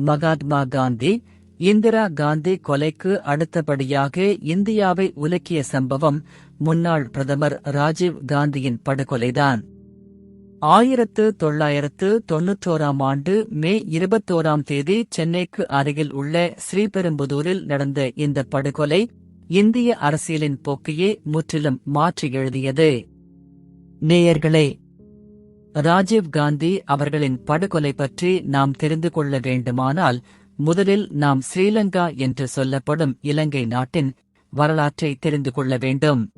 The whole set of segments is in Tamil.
மகாத்மா காந்தி இந்திரா காந்தி கொலைக்கு அடுத்தபடியாக இந்தியாவை உலுக்கிய சம்பவம் முன்னாள் பிரதமர் ராஜீவ் காந்தியின் படுகொலைதான். ஆயிரத்து தொள்ளாயிரத்து தொன்னூற்றோராம் ஆண்டு மே இருபத்தோராம் தேதி சென்னைக்கு அருகில் உள்ள ஸ்ரீபெரும்புதூரில் நடந்த இந்த படுகொலை இந்திய அரசியலின் போக்கையே முற்றிலும் மாற்றி எழுதியது நேயர்களே ராஜீவ் காந்தி அவர்களின் படுகொலை பற்றி நாம் தெரிந்து கொள்ள வேண்டுமானால் முதலில் நாம் ஸ்ரீலங்கா என்று சொல்லப்படும் இலங்கை நாட்டின் வரலாற்றை தெரிந்து கொள்ள வேண்டும்.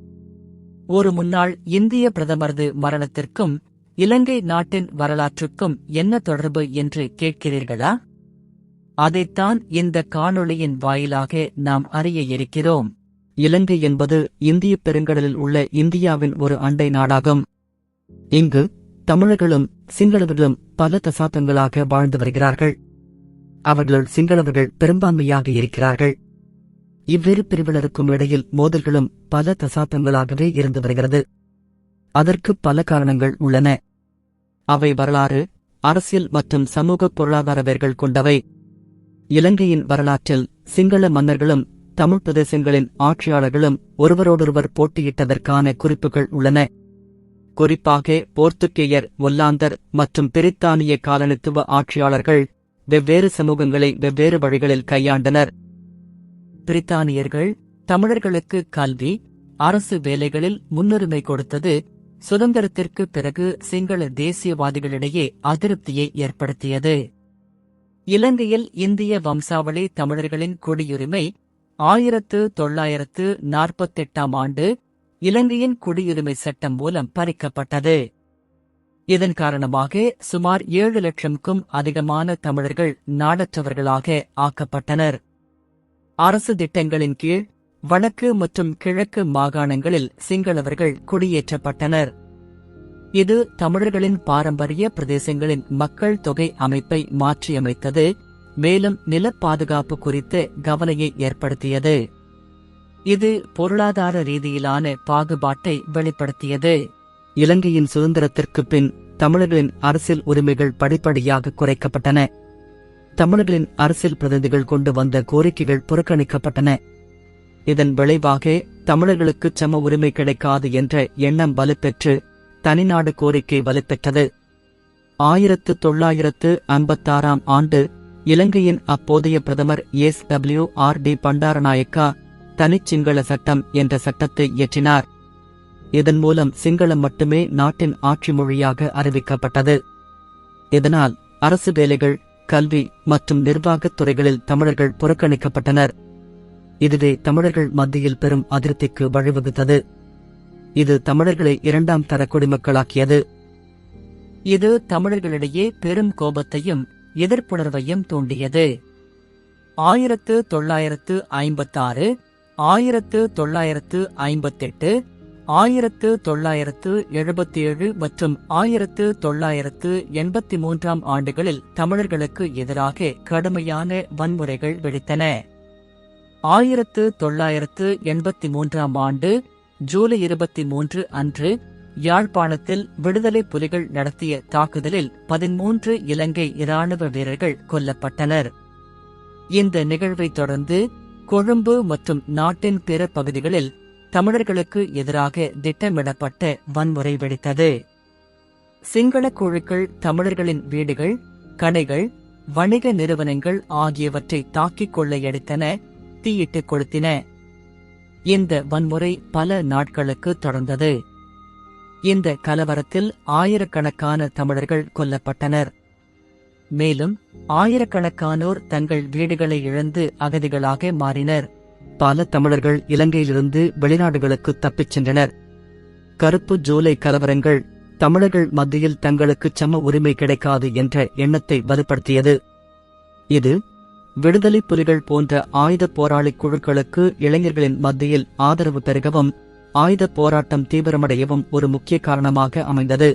ஒரு முன்னாள் இந்திய பிரதமரது மரணத்திற்கும் இலங்கை நாட்டின் வரலாற்றுக்கும் என்ன தொடர்பு என்று கேட்கிறீர்களா? அதைத்தான் இந்த காணொளியின் வாயிலாக நாம் அறிய இருக்கிறோம். இலங்கை என்பது இந்திய பெருங்கடலில் உள்ள இந்தியாவின் ஒரு அண்டை நாடாகும். இங்கு தமிழர்களும் சிங்களவர்களும் பல தசாப்தங்களாக வாழ்ந்து வருகிறார்கள். அவர்களுள் சிங்களவர்கள் பெரும்பான்மையாக இருக்கிறார்கள். இவ்விரு பிரிவினருக்கும் இடையில் மோதல்களும் பல தசாப்தங்களாகவே இருந்து வருகிறது. அதற்கு பல காரணங்கள் உள்ளன. அவை வரலாறு அரசியல் மற்றும் சமூக பொருளாதார வேர்கள் கொண்டவை. இலங்கையின் வரலாற்றில் சிங்கள மன்னர்களும் தமிழ் பிரதேசங்களின் ஆட்சியாளர்களும் ஒருவரோடொருவர் போட்டியிட்டதற்கான குறிப்புகள் உள்ளன. குறிப்பாக போர்த்துகேயர் ஒல்லாந்தர் மற்றும் பிரித்தானிய காலனித்துவ ஆட்சியாளர்கள் வெவ்வேறு சமூகங்களை வெவ்வேறு வழிகளில் கையாண்டனர். பிரித்தானியர்கள் தமிழர்களுக்கு கல்வி அரசு வேலைகளில் முன்னுரிமை கொடுத்தது சுதந்திரத்திற்கு பிறகு சிங்கள தேசியவாதிகளிடையே அதிருப்தியை ஏற்படுத்தியது. இலங்கையில் இந்திய வம்சாவளி தமிழர்களின் குடியுரிமை ஆயிரத்து தொள்ளாயிரத்து நாற்பத்தெட்டாம் ஆண்டு இலங்கையின் குடியுரிமை சட்டம் மூலம் பறிக்கப்பட்டது. இதன் காரணமாக சுமார் ஏழு லட்சம்க்கும் அதிகமான தமிழர்கள் நாடற்றவர்களாக ஆக்கப்பட்டனர். அரசு திட்டங்களின் கீழ் வடக்கு மற்றும் கிழக்கு மாகாணங்களில் சிங்களவர்கள் குடியேற்றப்பட்டனர். இது தமிழர்களின் பாரம்பரிய பிரதேசங்களின் மக்கள் தொகை அமைப்பை மாற்றியமைத்தது மேலும் நில பாதுகாப்பு குறித்து கவலையை ஏற்படுத்தியது. இது பொருளாதார ரீதியிலான பாகுபாட்டை வெளிப்படுத்தியது. இலங்கையின் சுதந்திரத்திற்கு பின் தமிழர்களின் அரசியல் உரிமைகள் படிப்படியாக குறைக்கப்பட்டன. தமிழர்களின் அரசியல் பிரதிநிதிகள் கொண்டு வந்த கோரிக்கைகள் புறக்கணிக்கப்பட்டன. இதன் விளைவாக தமிழர்களுக்கு சம உரிமை கிடைக்காது என்ற எண்ணம் வலுப்பெற்று தனிநாடு கோரிக்கை வலுப்பெற்றது. ஆயிரத்து தொள்ளாயிரத்து ஐம்பத்தாறாம் ஆண்டு இலங்கையின் அப்போதைய பிரதமர் S W R D Bandaranaike தனிச்சிங்கள சட்டம் என்ற சட்டத்தை இயற்றினார். இதன் மூலம் சிங்களம் மட்டுமே நாட்டின் ஆட்சி மொழியாக அறிவிக்கப்பட்டது. இதனால் அரசு வேலைகள் கல்வி மற்றும் நிர்வாகத் துறைகளில் தமிழர்கள் புறக்கணிக்கப்பட்டனர். இதுவே தமிழர்கள் மத்தியில் பெரும் அதிருப்திக்கு வழிவகுத்தது. இது தமிழர்களை இரண்டாம் தர குடிமக்களாக்கியது. இது தமிழர்களிடையே பெரும் கோபத்தையும் எதிர்ப்புணர்வையும் தூண்டியது. ஆயிரத்து தொள்ளாயிரத்து ஐம்பத்தாறு ஆயிரத்து தொள்ளாயிரத்து ஐம்பத்தெட்டு ஆயிரத்து தொள்ளாயிரத்து எழுபத்தி ஏழு மற்றும் ஆயிரத்து தொள்ளாயிரத்து எண்பத்தி மூன்றாம் ஆண்டுகளில் தமிழர்களுக்கு எதிராக கடுமையான வன்முறைகள் வெடித்தன. ஆயிரத்து தொள்ளாயிரத்து எண்பத்தி மூன்றாம் ஆண்டு ஜூலை இருபத்தி மூன்று அன்று யாழ்ப்பாணத்தில் விடுதலை புலிகள் நடத்திய தாக்குதலில் பதிமூன்று இலங்கை இராணுவ வீரர்கள் கொல்லப்பட்டனர். இந்த நிகழ்வைத் தொடர்ந்து கொழும்பு மற்றும் நாட்டின் பிற பகுதிகளில் தமிழர்களுக்கு எதிராக திட்டமிடப்பட்ட வன்முறை வெடித்தது. சிங்கள குழுக்கள் தமிழர்களின் வீடுகள் கடைகள் வணிக நிறுவனங்கள் ஆகியவற்றை தாக்கிக் கொள்ளையடித்தன தீயிட்டுக் கொளுத்தின. இந்த வன்முறை பல நாட்களுக்கு தொடர்ந்தது. இந்த கலவரத்தில் ஆயிரக்கணக்கான தமிழர்கள் கொல்லப்பட்டனர். மேலும் ஆயிரக்கணக்கானோர் தங்கள் வீடுகளை இழந்து அகதிகளாக மாறினர். பல தமிழர்கள் இலங்கையிலிருந்து வெளிநாடுகளுக்கு தப்பிச் சென்றனர். கருப்பு ஜூலை கலவரங்கள் தமிழர்கள் மத்தியில் தங்களுக்கு சம உரிமை கிடைக்காது என்ற எண்ணத்தை வலுப்படுத்தியது. இது விடுதலை புலிகள் போன்ற ஆயுத போராளி குழுக்களுக்கு இளைஞர்களின் மத்தியில் ஆதரவு பெருகவும் ஆயுத போராட்டம் தீவிரமடையவும் ஒரு முக்கிய காரணமாக அமைந்தது.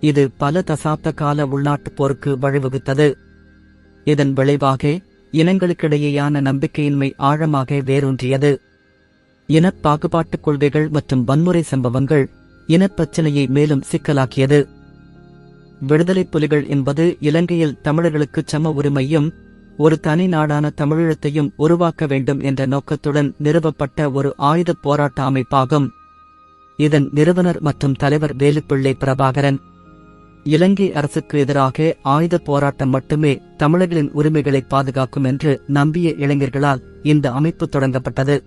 இது பல தசாப்த கால உள்நாட்டுப் போருக்கு வழிவகுத்தது. இதன் விளைவாக இனங்களுக்கிடையேயான நம்பிக்கையின்மை ஆழமாக வேரூன்றியது. இனப் பாகுபாட்டுக் கொள்கைகள் மற்றும் வன்முறை சம்பவங்கள் இனப்பிரச்சினையை மேலும் சிக்கலாக்கியது. விடுதலைப் புலிகள் என்பது இலங்கையில் தமிழர்களுக்கு சம உரிமையும் ஒரு தனி நாடான தமிழீழத்தையும் உருவாக்க வேண்டும் என்ற நோக்கத்துடன் நிறுவப்பட்ட ஒரு ஆயுத போராட்ட அமைப்பாகும். இதன் நிறுவனர் மற்றும் தலைவர் வேலுப்பிள்ளை பிரபாகரன் இலங்கை அரசுக்கு எதிராக ஆயுத போராட்டம் மட்டுமே தமிழர்களின் உரிமைகளை பாதுகாக்கும் என்று நம்பிய இளைஞர்களால் இந்த அமைப்பு தொடங்கப்பட்டது.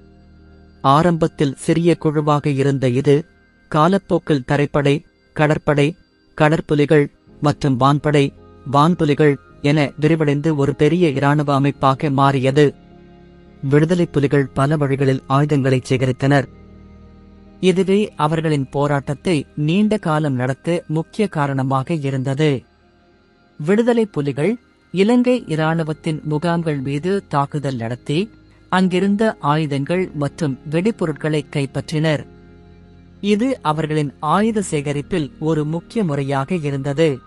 ஆரம்பத்தில் சிறிய குழுவாக இருந்த இது காலப்போக்கில் தரைப்படை கடற்படை கடற்புலிகள் மற்றும் வான்படை வான்புலிகள் என விரிவடைந்து ஒரு பெரிய இராணுவ அமைப்பாக மாறியது. விடுதலைப் புலிகள் பல வழிகளில் ஆயுதங்களை சேகரித்தனர். இதுவே அவர்களின் போராட்டத்தை நீண்ட காலம் நடத்த முக்கிய காரணமாக இருந்தது. விடுதலை புலிகள் இலங்கை இராணுவத்தின் முகாம்கள் மீது தாக்குதல் நடத்தி அங்கிருந்த ஆயுதங்கள் மற்றும் வெடிபொருட்களை கைப்பற்றினர். இது அவர்களின் ஆயுத சேகரிப்பில் ஒரு முக்கிய முறையாக இருந்தது.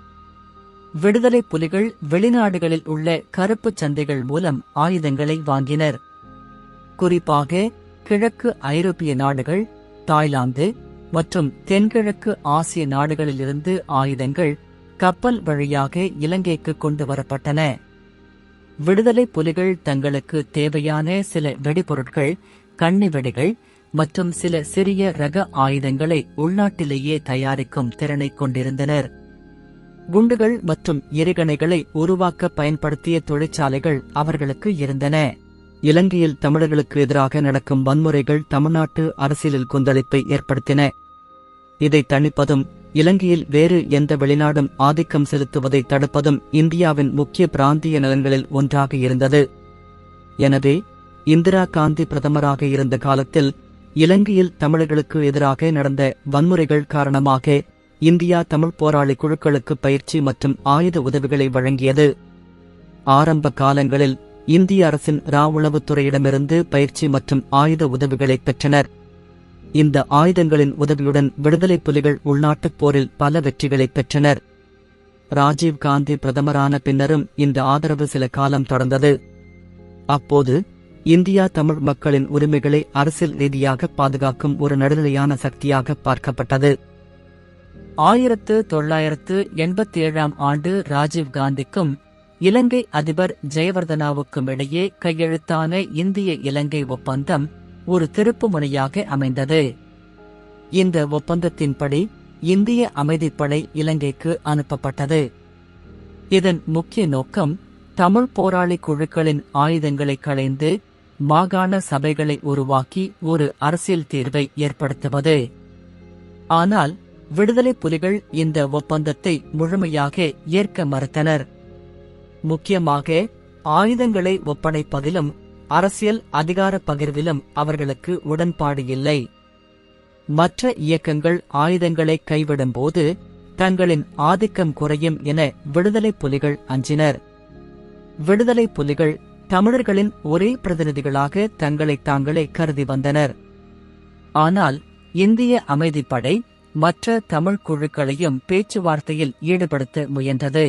விடுதலை புலிகள் வெளிநாடுகளில் உள்ள கருப்பு சந்தைகள் மூலம் ஆயுதங்களை வாங்கினர். குறிப்பாக கிழக்கு ஐரோப்பிய நாடுகள் தாய்லாந்து மற்றும் தென்கிழக்கு ஆசிய நாடுகளிலிருந்து ஆயுதங்கள் கப்பல் வழியாக இலங்கைக்கு கொண்டு வரப்பட்டன. விடுதலை புலிகள் தங்களுக்கு தேவையான சில வெடிபொருட்கள் கண்ணி வெடிகள் மற்றும் சில சிறிய ரக ஆயுதங்களை உள்நாட்டிலேயே தயாரிக்கும் திறனை கொண்டிருந்தனர். குண்டுகள் மற்றும் எரிகணைகளை உருவாக்க பயன்படுத்திய தொழிற்சாலைகள் அவர்களுக்கு இருந்தன. இலங்கையில் தமிழர்களுக்கு எதிராக நடக்கும் வன்முறைகள் தமிழ்நாட்டு அரசியலில் கொந்தளிப்பை ஏற்படுத்தின. இதை தணிப்பதும் இலங்கையில் வேறு எந்த வெளிநாடும் ஆதிக்கம் செலுத்துவதை தடுப்பதும் இந்தியாவின் முக்கிய பிராந்திய நலன்களில் ஒன்றாக இருந்தது. எனவே இந்திரா காந்தி பிரதமராக இருந்த காலத்தில் இலங்கையில் தமிழர்களுக்கு எதிராக நடந்த வன்முறைகள் காரணமாக இந்தியா தமிழ் போராளி குழுக்களுக்கு பயிற்சி மற்றும் ஆயுத உதவிகளை வழங்கியது. ஆரம்ப காலங்களில் இந்திய அரசின் இராவுளவுத்துறையிடமிருந்து பயிற்சி மற்றும் ஆயுத உதவிகளை பெற்றனர். இந்த ஆயுதங்களின் உதவியுடன் விடுதலை புலிகள் உள்நாட்டுப் போரில் பல வெற்றிகளை பெற்றனர். ராஜீவ் காந்தி பிரதமரான பின்னரும் இந்த ஆதரவு சில காலம் தொடர்ந்தது. அப்போது இந்தியா தமிழ் மக்களின் உரிமைகளை அரசியல் ரீதியாக பாதுகாக்கும் ஒரு நடுநிலையான சக்தியாக பார்க்கப்பட்டது. ஆயிரத்து தொள்ளாயிரத்து எண்பத்தி ஏழாம் ஆண்டு ராஜீவ் காந்திக்கும் இலங்கை அதிபர் ஜெயவர்தனாவுக்கும் இடையே கையெழுத்தான இந்திய இலங்கை ஒப்பந்தம் ஒரு திருப்பு முனையாக அமைந்தது. இந்த ஒப்பந்தத்தின்படி இந்திய அமைதிப்படை இலங்கைக்கு அனுப்பப்பட்டது. இதன் முக்கிய நோக்கம் தமிழ் போராளி குழுக்களின் ஆயுதங்களை களைந்து மாகாண சபைகளை உருவாக்கி ஒரு அரசியல் தீர்வை ஏற்படுத்துவது. ஆனால் விடுதலை புலிகள் இந்த ஒப்பந்தத்தை முழுமையாக ஏற்க மறுத்தனர். முக்கியமாக ஆயுதங்களை ஒப்படைப்பதிலும் அரசியல் அதிகார பகிர்விலும் அவர்களுக்கு உடன்பாடு இல்லை. மற்ற இயக்கங்கள் ஆயுதங்களை கைவிடும்போது தங்களின் ஆதிக்கம் குறையும் என விடுதலை புலிகள் அஞ்சினர். விடுதலை புலிகள் தமிழர்களின் ஒரே பிரதிநிதிகளாக தங்களை தாங்களே கருதி வந்தனர். ஆனால் இந்திய அமைதிப்படை மற்ற தமிழ் குழுக்களையும் பேச்சுவார்த்தையில் ஈடுபடுத்த முயன்றது.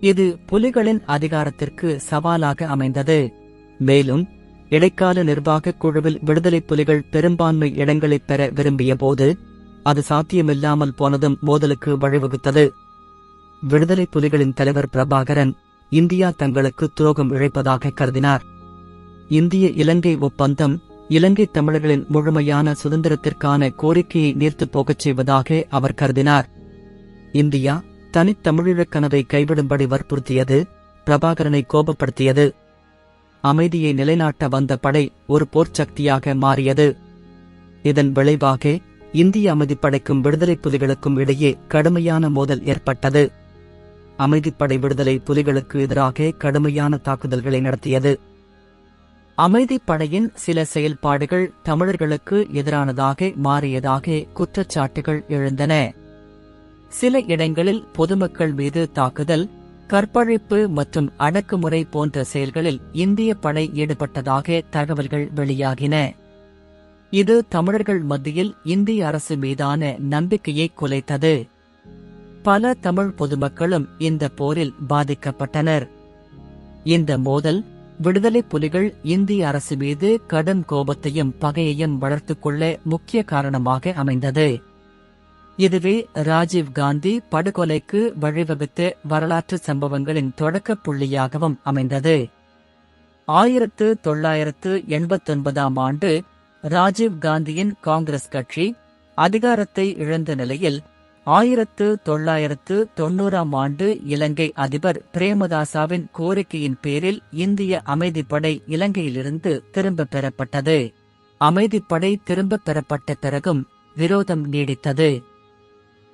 இது புலிகளின் அதிகாரத்திற்கு சவாலாக அமைந்தது. மேலும் இடைக்கால நிர்வாகக் குழுவில் விடுதலை புலிகள் பெரும்பான்மை இடங்களைப் பெற விரும்பியபோது அது சாத்தியமில்லாமல் போனதும் மோதலுக்கு வழிவகுத்தது. விடுதலை புலிகளின் தலைவர் பிரபாகரன் இந்தியா தங்களுக்கு துரோகம் இழைப்பதாக கருதினார். இந்திய இலங்கை ஒப்பந்தம் இலங்கை தமிழர்களின் முழுமையான சுதந்திரத்திற்கான கோரிக்கையை நீர்த்துப் போகச் செய்வதாக அவர் கருதினார். இந்தியா தனித்தமிழீழக் கனவை கைவிடும்படி வற்புறுத்தியது பிரபாகரனை கோபப்படுத்தியது. அமைதியை நிலைநாட்ட வந்த படை ஒரு போர்ச்சக்தியாக மாறியது. இதன் விளைவாக இந்திய அமைதிப்படைக்கும் விடுதலை புலிகளுக்கும் இடையே கடுமையான மோதல் ஏற்பட்டது. அமைதிப்படை விடுதலை புலிகளுக்கு எதிராக கடுமையான தாக்குதல்களை நடத்தியது. அமைதிப்படையின் சில செயல்பாடுகள் தமிழர்களுக்கு எதிரானதாக மாறியதாக குற்றச்சாட்டுகள் எழுந்தன. சில இடங்களில் பொதுமக்கள் மீது தாக்குதல் கற்பழிப்பு மற்றும் அடக்குமுறை போன்ற செயல்களில் இந்திய படை ஈடுபட்டதாக தகவல்கள் வெளியாகின. இது தமிழர்கள் மத்தியில் இந்திய அரசு மீதான நம்பிக்கையை குலைத்தது. பல தமிழ் பொதுமக்களும் இந்த போரில் பாதிக்கப்பட்டனர். இந்த மோதல் விடுதலை புலிகள் இந்திய அரசு மீது கடும் கோபத்தையும் பகையையும் வளர்த்துக் கொள்ள முக்கிய காரணமாக அமைந்தது. இதுவே ராஜீவ் காந்தி படுகொலைக்கு வழிவகுத்த வரலாற்று சம்பவங்களின் தொடக்கப் புள்ளியாகவும் அமைந்தது. ஆயிரத்து தொள்ளாயிரத்து எண்பத்தொன்பதாம் ஆண்டு ராஜீவ் காந்தியின் காங்கிரஸ் கட்சி அதிகாரத்தை இழந்த நிலையில் ஆயிரத்து தொள்ளாயிரத்து தொன்னூறாம் ஆண்டு இலங்கை அதிபர் பிரேமதாசாவின் கோரிக்கையின் பேரில் இந்திய அமைதிப்படை இலங்கையிலிருந்து திரும்பப் பெறப்பட்டது. அமைதிப்படை திரும்பப் பெறப்பட்ட பிறகும் விரோதம் நீடித்தது.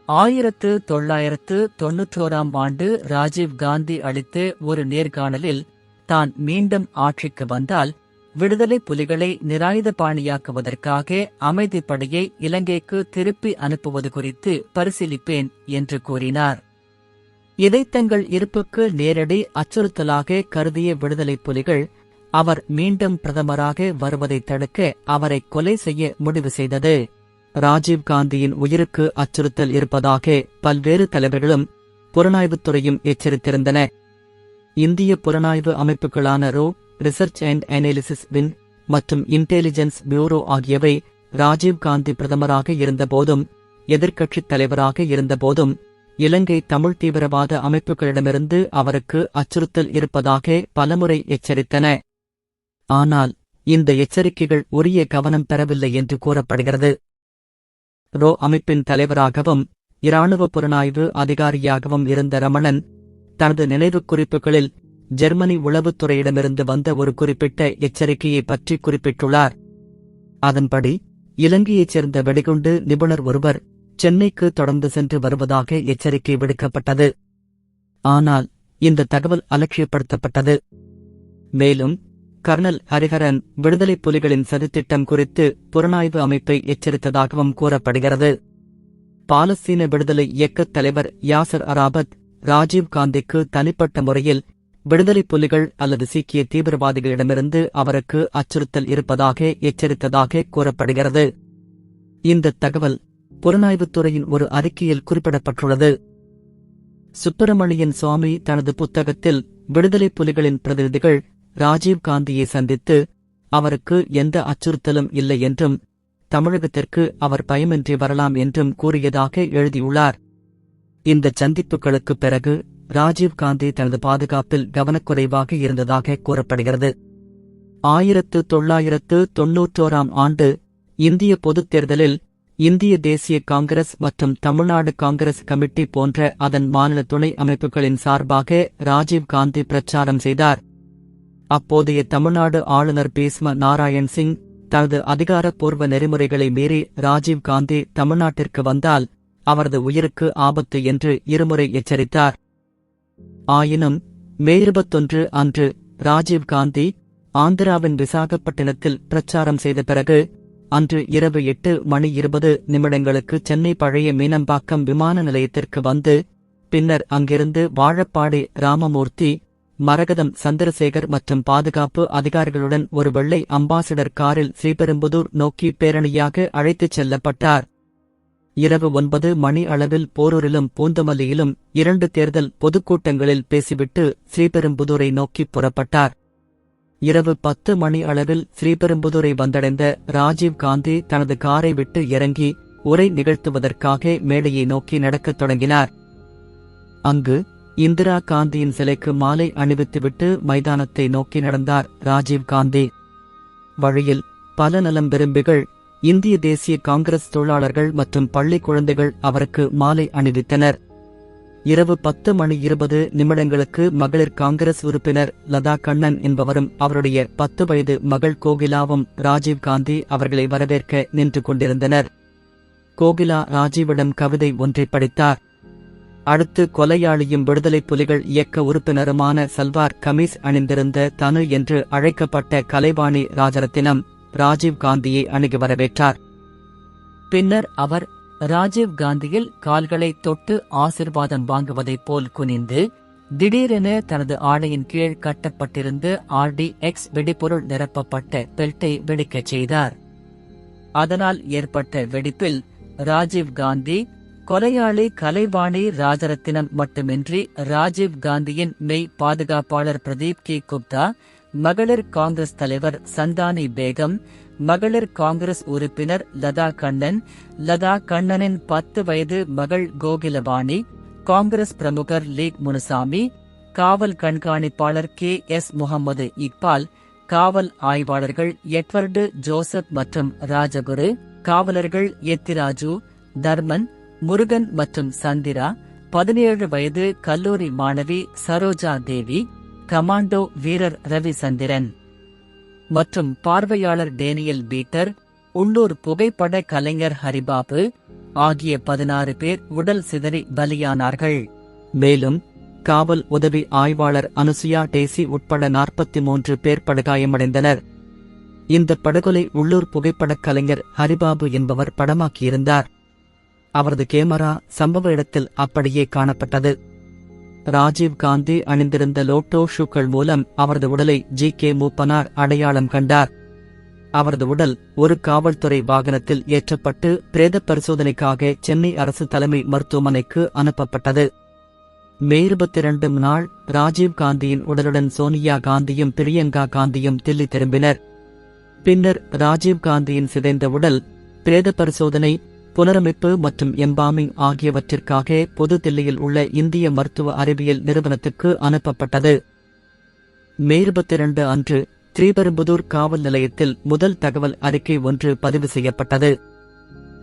ஆயிரத்து தொள்ளாயிரத்து தொன்னூற்றோராம் ஆண்டு ராஜீவ் காந்தி அளித்த ஒரு நேர்காணலில் தான் மீண்டும் ஆட்சிக்கு வந்தால் விடுதலை புலிகளை நிராயுதபாணியாக்குவதற்காக அமைதிப்படையை இலங்கைக்கு திருப்பி அனுப்புவது குறித்து பரிசீலிப்பேன் என்று கூறினார். இதை தங்கள் இருப்புக்கு நேரடி அச்சுறுத்தலாக கருதிய விடுதலை புலிகள் அவர் மீண்டும் பிரதமராக வருவதை தடுக்க அவரை கொலை செய்ய முடிவு செய்தது. ராஜீவ் காந்தியின் உயிருக்கு அச்சுறுத்தல் இருப்பதாக பல்வேறு தலைவர்களும் புலனாய்வுத்துறையும் எச்சரித்திருந்தன. இந்திய புலனாய்வு அமைப்புகளான ரோ ரிசர்ச் அண்ட் அனாலிசிஸ் வின் மற்றும் இன்டெலிஜென்ஸ் பியூரோ ஆகியவை ராஜீவ் காந்தி பிரதமராக இருந்தபோதும் எதிர்க்கட்சித் தலைவராக இருந்தபோதும் இலங்கை தமிழ் தீவிரவாத அமைப்புகளிடமிருந்து அவருக்கு அச்சுறுத்தல் இருப்பதாக பலமுறை எச்சரித்தன. ஆனால் இந்த எச்சரிக்கைகள் உரிய கவனம் பெறவில்லை என்று கூறப்படுகிறது. ரோ அமைப்பின் தலைவராகவும் இராணுவ புலனாய்வு அதிகாரியாகவும் இருந்த ரமணன் தனது நினைவுக் குறிப்புகளில் ஜெர்மனி உளவுத்துறையிடமிருந்து வந்த ஒரு குறிப்பிட்ட எச்சரிக்கையை பற்றி குறிப்பிட்டுள்ளார். அதன்படி இலங்கையைச் சேர்ந்த வெடிகுண்டு நிபுணர் ஒருவர் சென்னைக்கு தொடர்ந்து சென்று வருவதாக எச்சரிக்கை விடுக்கப்பட்டது. ஆனால் இந்த தகவல் அலட்சியப்படுத்தப்பட்டது. மேலும் கர்னல் ஹரிஹரன் விடுதலை புலிகளின் சதித்திட்டம் குறித்து புலனாய்வு அமைப்பை எச்சரித்ததாகவும் கூறப்படுகிறது. பாலஸ்தீன விடுதலை இயக்கத் தலைவர் யாசர் அராபத் ராஜீவ் காந்திக்கு தனிப்பட்ட முறையில் விடுதலை புலிகள் அல்லது சீக்கிய தீவிரவாதிகளிடமிருந்து அவருக்கு அச்சுறுத்தல் இருப்பதாக எச்சரித்ததாக கூறப்படுகிறது. இந்த தகவல் புலனாய்வுத்துறையின் ஒரு அறிக்கையில் குறிப்பிடப்பட்டுள்ளது. சுப்பிரமணியன் சுவாமி தனது புத்தகத்தில் விடுதலை புலிகளின் பிரதிநிதிகள் ராஜீவ் காந்தியை சந்தித்து அவருக்கு எந்த அச்சுறுத்தலும் இல்லை என்றும் தமிழகத்திற்கு அவர் பயமின்றி வரலாம் என்றும் கூறியதாக எழுதியுள்ளார். இந்த சந்திப்புகளுக்குப் பிறகு ராஜீவ் காந்தி தனது பாதுகாப்பில் கவனக்குறைவாக இருந்ததாக கூறப்படுகிறது. ஆயிரத்து தொள்ளாயிரத்து தொன்னூற்றோராம் ஆண்டு இந்திய பொதுத் தேர்தலில் இந்திய தேசிய காங்கிரஸ் மற்றும் தமிழ்நாடு காங்கிரஸ் கமிட்டி போன்ற அதன் மாநில துணை அமைப்புகளின் சார்பாக ராஜீவ் காந்தி பிரச்சாரம் செய்தார். அப்போதைய தமிழ்நாடு ஆளுநர் பேஸ்ம நாராயண் சிங் தனது அதிகாரப்பூர்வ நெறிமுறைகளை மீறி ராஜீவ் காந்தி தமிழ்நாட்டிற்கு வந்தால் அவரது உயிருக்கு ஆபத்து என்று இருமுறை எச்சரித்தார். ஆயினும் மே இருபத்தொன்று அன்று ராஜீவ் காந்தி ஆந்திராவின் விசாகப்பட்டினத்தில் பிரச்சாரம் செய்த பிறகு அன்று இரவு எட்டு மணி இருபது நிமிடங்களுக்கு சென்னை பழைய மீனம்பாக்கம் விமான நிலையத்திற்கு வந்து பின்னர் அங்கிருந்து வாழப்பாடி ராமமூர்த்தி மரகதம் சந்திரசேகர் மற்றும் பாதுகாப்பு அதிகாரிகளுடன் ஒரு வெள்ளை அம்பாசிடர் காரில் ஸ்ரீபெரும்புதூர் நோக்கி பேரணியாக அழைத்துச் செல்லப்பட்டார். இரவு ஒன்பது மணி அளவில் போரூரிலும் பூந்தமல்லியிலும் இரண்டு தேர்தல் பொதுக்கூட்டங்களில் பேசிவிட்டு ஸ்ரீபெரும்புதூரை நோக்கி புறப்பட்டார். இரவு பத்து மணி அளவில் ஸ்ரீபெரும்புதூரை வந்தடைந்த ராஜீவ் காந்தி தனது காரை விட்டு இறங்கி உரை நிகழ்த்துவதற்காக மேடையை நோக்கி நடக்கத் தொடங்கினார். அங்கு இந்திரா காந்தியின் சிலைக்கு மாலை அணிவித்துவிட்டு மைதானத்தை நோக்கி நடந்தார் ராஜீவ் காந்தி. வழியில் பல நலம் விரும்பிகள் இந்திய தேசிய காங்கிரஸ் தொழிலாளர்கள் மற்றும் பள்ளி குழந்தைகள் அவருக்கு மாலை அணிவித்தனர். இரவு பத்து மணி இருபது நிமிடங்களுக்கு மகளிர் காங்கிரஸ் உறுப்பினர் லதா கண்ணன் என்பவரும் அவருடைய பத்து வயது மகள் கோகிலாவும் ராஜீவ் காந்தி அவர்களை வரவேற்க நின்று கொண்டிருந்தனர். கோகிலா ராஜீவிடம் கவிதை ஒன்றை படித்தார். அடுத்து கொலையாளியும் விடுதலை புலிகள் இயக்க உறுப்பினருமான சல்வார் கமீஸ் அணிந்திருந்த தனு என்று அழைக்கப்பட்ட கலைவாணி ராஜரத்தினம் ராஜீவ் காந்தியை அணுகி வரவேற்றார். பின்னர் அவர் ராஜீவ் காந்தியில் கால்களை தொட்டு ஆசிர்வாதம் வாங்குவதைப் போல் குனிந்து திடீரென தனது ஆடையின் கீழ் கட்டப்பட்டிருந்த ஆர்டி எக்ஸ் வெடிபொருள் நிரப்பப்பட்ட பெல்ட்டை வெடிக்கச் செய்தார். அதனால் ஏற்பட்ட வெடிப்பில் ராஜீவ் காந்தி கொலையாளி கலைவாணி ராஜரத்தினம் மட்டுமின்றி ராஜீவ் காந்தியின் மெய் பாதுகாப்பாளர் பிரதீப் கே குப்தா மகளிர் காங்கிரஸ் தலைவர் சந்தானி பேகம் மகளிர் காங்கிரஸ் உறுப்பினர் லதா கண்ணன் லதா கண்ணனின் பத்து வயது மகள் கோகிலவாணி காங்கிரஸ் பிரமுகர் லீக் முனுசாமி காவல் கண்காணிப்பாளர் கே எஸ் முகமது இக்பால் காவல் ஆய்வாளர்கள் எட்வர்டு ஜோசப் மற்றும் ராஜகுரு காவலர்கள் எத்திராஜு தர்மன் முருகன் மற்றும் சந்திரா பதினேழு வயது கல்லூரி மாணவி சரோஜா தேவி கமாண்டோ வீரர் ரவிசந்திரன் மற்றும் பார்வையாளர் டேனியல் பீட்டர் உள்ளூர் புகைப்பட கலைஞர் ஹரிபாபு ஆகிய பதினாறு பேர் உடல் சிதறி பலியானார்கள். மேலும் காவல் உதவி ஆய்வாளர் அனுசுயா டேசி உட்பட நாற்பத்தி மூன்று பேர் படுகாயமடைந்தனர். இந்த படுகொலை உள்ளூர் புகைப்படக் கலைஞர் ஹரிபாபு என்பவர் படமாக்கியிருந்தார். அவரது கேமரா சம்பவ இடத்தில் அப்படியே காணப்பட்டது. ராஜீவ் காந்தி அணிந்திருந்த லோட்டோ ஷூக்கள் மூலம் அவரது உடலை ஜி கே மூப்பனார் அடையாளம் கண்டார். அவரது உடல் ஒரு காவல்துறை வாகனத்தில் ஏற்றப்பட்டு பிரேத பரிசோதனைக்காக சென்னை அரசு தலைமை மருத்துவமனைக்கு அனுப்பப்பட்டது. மே இருபத்தி இரண்டு நாள் ராஜீவ் காந்தியின் உடலுடன் சோனியா காந்தியும் பிரியங்கா காந்தியும் தில்லி திரும்பினர். பின்னர் ராஜீவ் காந்தியின் சிதைந்த உடல் பிரேத பரிசோதனை புனரமைப்பு மற்றும் எம்பாமிங் ஆகியவற்றிற்காக புது தில்லியில் உள்ள இந்திய மருத்துவ அறிவியல் நிறுவனத்துக்கு அனுப்பப்பட்டது. மே இருபத்தி இரண்டு அன்று ஸ்ரீபெரும்புதூர் காவல் நிலையத்தில் முதல் தகவல் அறிக்கை ஒன்று பதிவு செய்யப்பட்டது.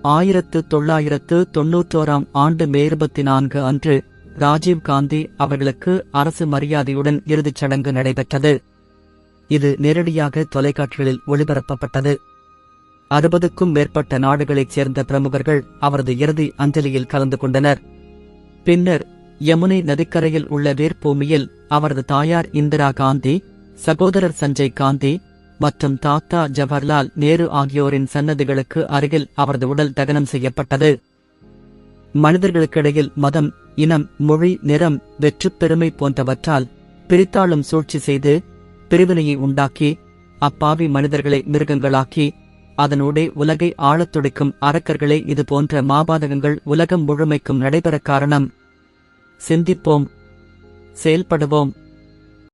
ஆயிரத்து தொள்ளாயிரத்து தொன்னூற்றோராம் ஆண்டு மே இருபத்தி நான்கு அன்று ராஜீவ் காந்தி அவர்களுக்கு அரசு மரியாதையுடன் இறுதிச் சடங்கு நடைபெற்றது. இது நேரடியாக தொலைக்காட்சிகளில் ஒளிபரப்பப்பட்டது. அறுபதுக்கும் மேற்பட்ட நாடுகளைச் சேர்ந்த பிரமுகர்கள் அவரது இறுதி அஞ்சலியில் கலந்து கொண்டனர். பின்னர் யமுனை நதிக்கரையில் உள்ள வேர்பூமியில் அவரது தாயார் இந்திரா காந்தி சகோதரர் சஞ்சய் காந்தி மற்றும் தாத்தா ஜவஹர்லால் நேரு ஆகியோரின் சன்னதிகளுக்கு அருகில் அவரது உடல் தகனம் செய்யப்பட்டது. மனிதர்களுக்கிடையில் மதம் இனம் மொழி நிறம் வெற்றுப் பெருமை போன்றவற்றால் பிரித்தாளும் சூழ்ச்சி செய்து பிரிவினையை உண்டாக்கி அப்பாவி மனிதர்களை மிருகங்களாக்கி அதனூடே உலகை ஆளத் துடிக்கும் அரக்கர்களே இது போன்ற மாபாதகங்கள் உலகம் முழுமைக்கும் நடைபெற காரணம். சிந்திப்போம். செயல்படுவோம்.